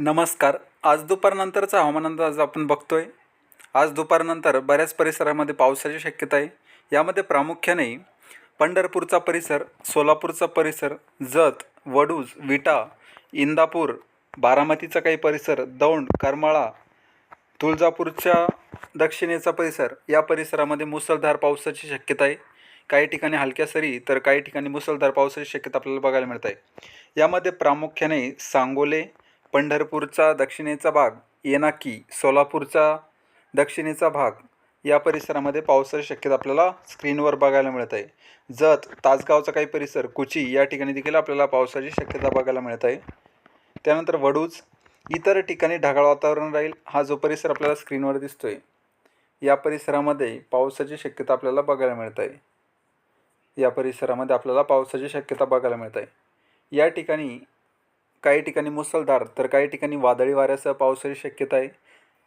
नमस्कार. आज दुपारनंतरचा हवामान अंदाज आपण बघतोय. आज दुपारनंतर बऱ्याच परिसरामध्ये पावसाची शक्यता आहे. यामध्ये प्रामुख्याने पंढरपूरचा परिसर सोलापूरचा परिसर जत वडूज विटा इंदापूर बारामतीचा काही परिसर दौंड करमाळा तुळजापूरच्या दक्षिणेचा परिसर या परिसरामध्ये मुसळधार पावसाची शक्यता आहे. काही ठिकाणी हलक्या सरी तर काही ठिकाणी मुसळधार पावसाची शक्यता आपल्याला बघायला मिळत आहे. यामध्ये प्रामुख्याने सांगोले पंढरपूरचा दक्षिणेचा भाग येनाकी सोलापूरचा दक्षिणेचा भाग. या परिसरामध्ये पावसाची शक्यता आपल्याला स्क्रीनवर बघायला मिळत आहे जत तासगावचा काही परिसर कुची या ठिकाणी देखील आपल्याला पावसाची शक्यता बघायला मिळत आहे त्यानंतर वडूज इतर ठिकाणी ढगाळ वातावरण राहील हा जो परिसर आपल्याला स्क्रीनवर दिसतोय. या परिसरामध्ये पावसाची शक्यता आपल्याला बघायला मिळत आहे या परिसरामध्ये आपल्याला पावसाची शक्यता बघायला मिळत आहे या ठिकाणी काही ठिकाणी मुसळधार तर काही ठिकाणी वादळी वाऱ्यासह पावसाची शक्यता आहे.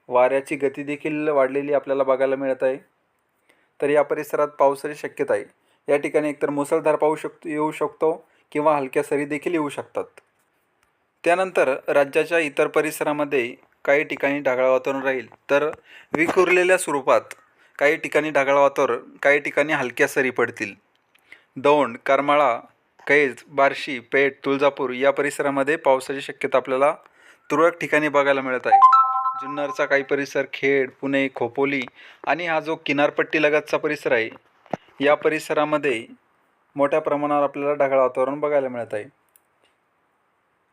वाऱ्याची गती देखील वाढलेली आपल्याला बघायला मिळत आहे. तर या परिसरात पावसाची शक्यता आहे. या ठिकाणी एकतर मुसळधार पाहू शकतो येऊ शकतो किंवा हलक्या सरी देखील येऊ शकतात. त्यानंतर राज्याच्या इतर परिसरामध्ये काही ठिकाणी ढगाळ वातावरण राहील. तर विखुरलेल्या स्वरूपात काही ठिकाणी ढगाळ वातावरण काही ठिकाणी हलक्या सरी पडतील. दौंड करमाळा कैज बार्शी पेठ तुळजापूर या परिसरामध्ये पावसाची शक्यता आपल्याला तुरळक ठिकाणी बघायला मिळत आहे. जुन्नरचा काही परिसर खेड पुणे खोपोली आणि हा जो किनारपट्टी लगतचा परिसर आहे या परिसरामध्ये मोठ्या प्रमाणावर आपल्याला ढगाळ वातावरण बघायला मिळत आहे.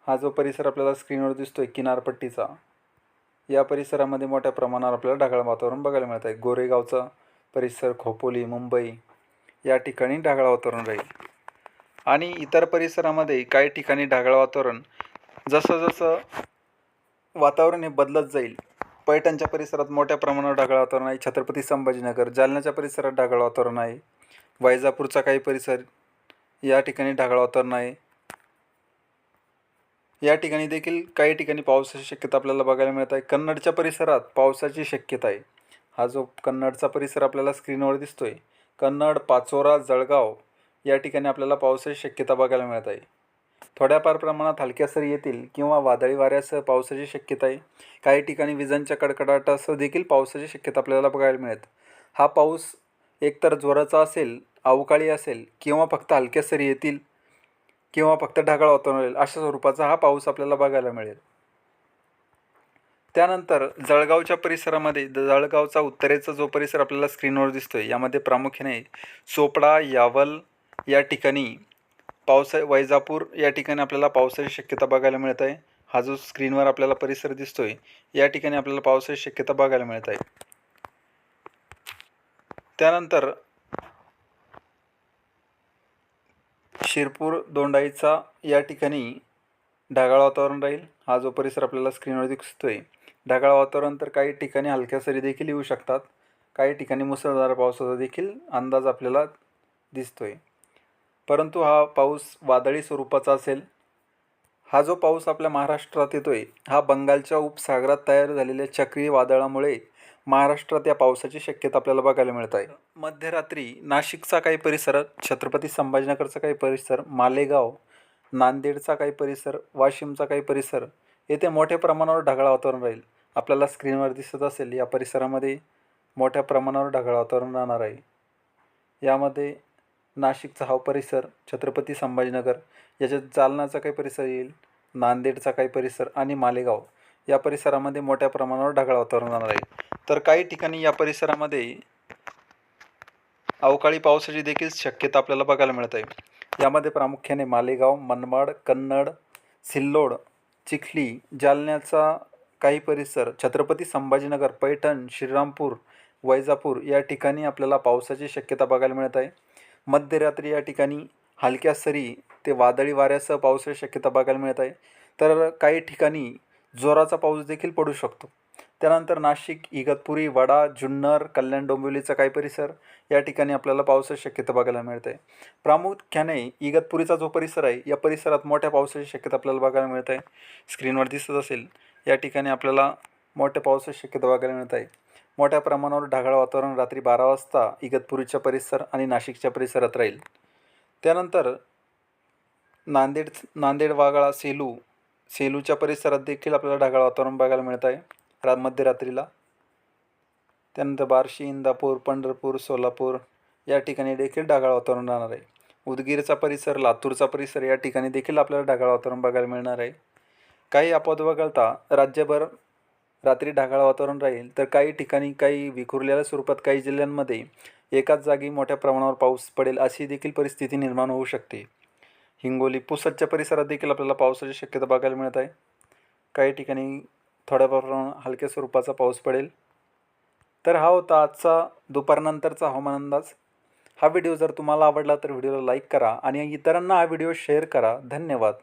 हा जो परिसर आपल्याला स्क्रीनवर दिसतो आहे किनारपट्टीचा या परिसरामध्ये मोठ्या प्रमाणावर आपल्याला ढगाळ वातावरण बघायला मिळत आहे. गोरेगावचा परिसर खोपोली मुंबई या ठिकाणी ढगाळ वातावरण राहील. आणि इतर परिसरामध्ये काही ठिकाणी ढगाळ वातावरण जसं जसं वातावरण हे बदलत जाईल पैठणच्या परिसरात मोठ्या प्रमाणावर ढगाळ वातावरण आहे. छत्रपती संभाजीनगर जालन्याच्या परिसरात ढगाळ वातावरण आहे. वैजापूरचा काही परिसर या ठिकाणी ढगाळ वातावरण आहे. या ठिकाणी देखील काही ठिकाणी पावसाची शक्यता आपल्याला बघायला मिळत आहे. कन्नडच्या परिसरात पावसाची शक्यता आहे. हा जो कन्नडचा परिसर आपल्याला स्क्रीनवर दिसतोय. कन्नड पाचोरा जळगाव या ठिकाणी आपल्याला पावसाची शक्यता बघायला मिळत आहे. थोड्याफार प्रमाणात हलक्या सरी येतील किंवा वादळी वाऱ्यासह पावसाची शक्यता आहे. काही ठिकाणी विजांच्या कडकडाटासह देखील पावसाची शक्यता आपल्याला बघायला मिळत हा पाऊस एकतर जोराचा असेल अवकाळी असेल किंवा फक्त हलक्या सरी येतील किंवा फक्त ढगाळ वातावरण राहील अशा स्वरूपाचा हा पाऊस आपल्याला बघायला मिळेल. त्यानंतर जळगावच्या परिसरामध्ये द- जळगावचा उत्तरेचा जो परिसर आपल्याला स्क्रीनवर दिसतोय यामध्ये प्रामुख्याने चोपडा यावल या ठिकाणी पावसा वैजापूर या ठिकाणी आपल्याला पावसाची शक्यता बघायला मिळत आहे. हा जो स्क्रीनवर आपल्याला परिसर दिसतोय या ठिकाणी आपल्याला पावसाची शक्यता बघायला मिळत आहे. त्यानंतर शिरपूर दोंडाईचा या ठिकाणी ढगाळ वातावरण राहील. हा जो परिसर आपल्याला स्क्रीनवर दिसतोय ढगाळ वातावरण तर काही ठिकाणी हलक्या सरी देखील येऊ शकतात. काही ठिकाणी मुसळधार पावसाचा देखील अंदाज आपल्याला दिसतोय. परंतु हा पाऊस वादळी स्वरूपाचा असेल. हा जो पाऊस आपल्या महाराष्ट्रात येतो आहे हा बंगालच्या उपसागरात तयार झालेल्या चक्रीय वादळामुळे महाराष्ट्रात या पावसाची शक्यता आपल्याला बघायला मिळत आहे मध्यरात्री नाशिकचा काही परिसर छत्रपती संभाजीनगरचा काही परिसर मालेगाव नांदेडचा काही परिसर वाशिमचा काही परिसर येथे मोठ्या प्रमाणावर ढगाळ वातावरण राहील. आपल्याला स्क्रीनवर दिसत असेल या परिसरामध्ये मोठ्या प्रमाणावर ढगाळ वातावरण राहणार आहे. यामध्ये नाशिकचा हा परिसर छत्रपती संभाजीनगर याच्यात जालनाचा काही परिसर येईल नांदेडचा काही परिसर आणि मालेगाव या परिसरामध्ये मोठ्या प्रमाणावर ढगाळ वातावरण राहणार आहे. तर काही ठिकाणी या परिसरामध्ये अवकाळी पावसाची देखील शक्यता आपल्याला बघायला मिळत आहे. यामध्ये प्रामुख्याने मालेगाव मनमाड कन्नड सिल्लोड चिखली जालन्याचा काही परिसर छत्रपती संभाजीनगर पैठण श्रीरामपूर वैजापूर या ठिकाणी आपल्याला पावसाची शक्यता बघायला मिळत आहे. मध्यरात्री या ठिकाणी हलक्या सरी ते वादळी वाऱ्यासह पावसाची शक्यता बघायला मिळत आहे. तर काही ठिकाणी जोराचा पाऊस देखील पडू शकतो. त्यानंतर नाशिक इगतपुरी वडा जुन्नर कल्याण डोंबिवलीचा काही परिसर या ठिकाणी आपल्याला पावसाची शक्यता बघायला मिळते प्रामुख्याने इगतपुरीचा जो परिसर आहे या परिसरात मोठ्या पावसाची शक्यता आपल्याला बघायला मिळत आहे. स्क्रीनवर दिसत असेल या ठिकाणी आपल्याला मोठ्या पावसाची शक्यता बघायला मिळत आहे. मोठ्या प्रमाणावर ढगाळ वातावरण रात्री बारा वाजता इगतपुरीच्या परिसर आणि नाशिकच्या परिसरात राहील. त्यानंतर नांदेड नांदेड वागळा सेलू सेलूच्या परिसरात देखील आपल्याला ढगाळ वातावरण बघायला मिळत आहे. रा मध्यरात्रीला. त्यानंतर बार्शी इंदापूर पंढरपूर सोलापूर या ठिकाणी देखील ढगाळ वातावरण राहणार आहे. उदगीरचा परिसर लातूरचा परिसर या ठिकाणी देखील आपल्याला ढगाळ वातावरण बघायला मिळणार आहे. काही अपवाद वगळता राज्यभर रात्री ढगाळ वातावरण राहील तर काही ठिकाणी काही विखुरलेल्या स्वरूपात काही जिल्ह्यांमध्ये एकाच जागी मोठ्या प्रमाणावर पाऊस पडेल अशी देखील परिस्थिती निर्माण होऊ शकते. हिंगोली पुसदच्या परिसरात देखील आपल्याला पावसाची शक्यता बघायला मिळत आहे. काही ठिकाणी थोड्या प्रमाणात हलक्या स्वरूपाचा पाऊस पडेल. तर हा होता आजचा दुपारनंतरचा हवामान अंदाज. हा व्हिडिओ जर तुम्हाला आवडला तर व्हिडिओला लाईक करा आणि इतरांना हा व्हिडिओ शेअर करा. धन्यवाद.